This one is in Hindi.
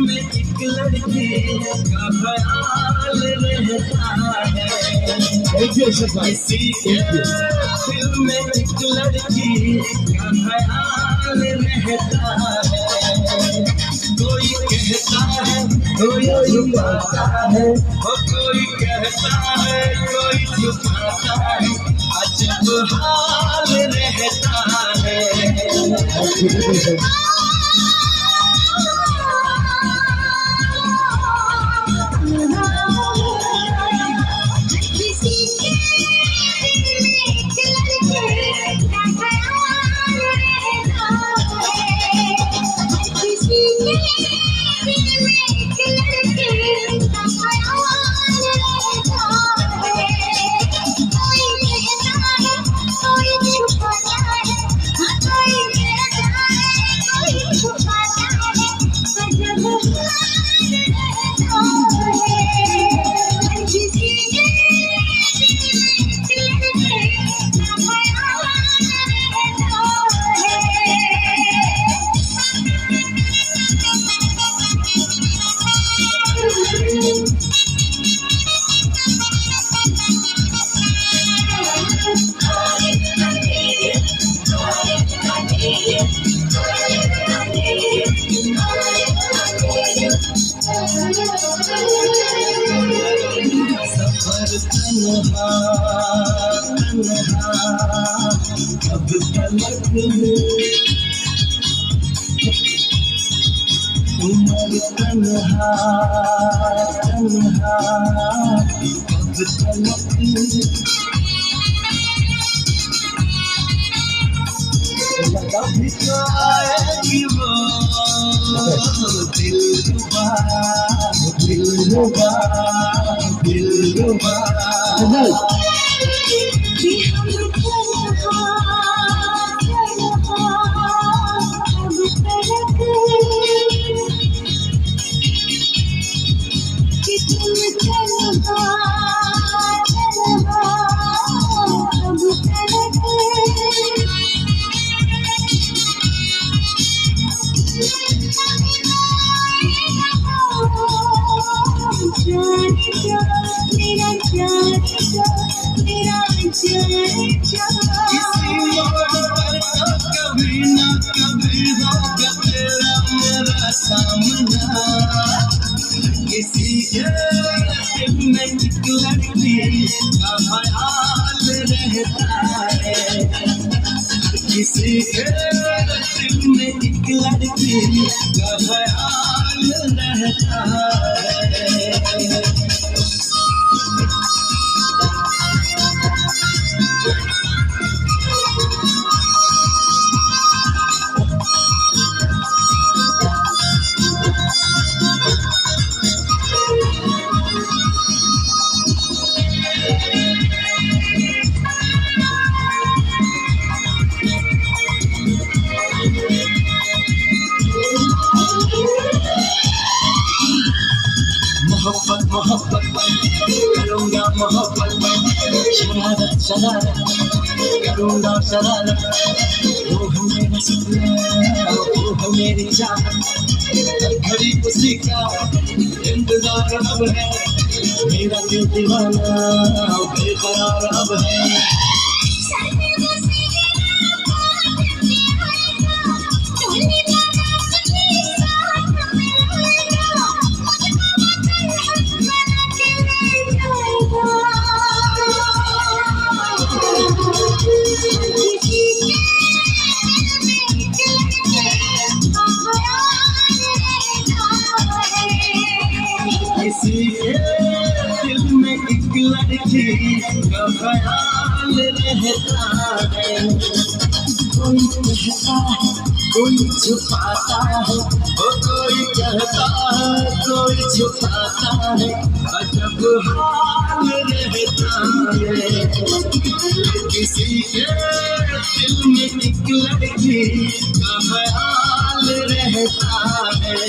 में एक लड़की का ख्याल रहता है। के दिल में एक लड़की का ख्याल रहता है। कोई कहता है कोई छुपाता है। और कोई कहता है कोई छुपाता है। अजब हाल रहता है। अब तलक उमर तन्हा तन्हा अब तलक कभी तो आएगी वो दिलरुबा दिलरुबा दिलरुबा Ashok. मेरा किसी के में एक लड़की का मोहब्बत शरारत शरारत करूँगा शरारत वो हो मेरा वो हो मेरी जान घड़ी उसी का इंतज़ार अब है मेरा दिल दीवाना बेकरार अब है एक लड़की ख्याल रहता है कोई कहता है कोई छुपाता है ओ कोई कहता है कोई छुपाता है अजब हाल रहता है किसी के दिल में एक लड़की ख्याल रहता है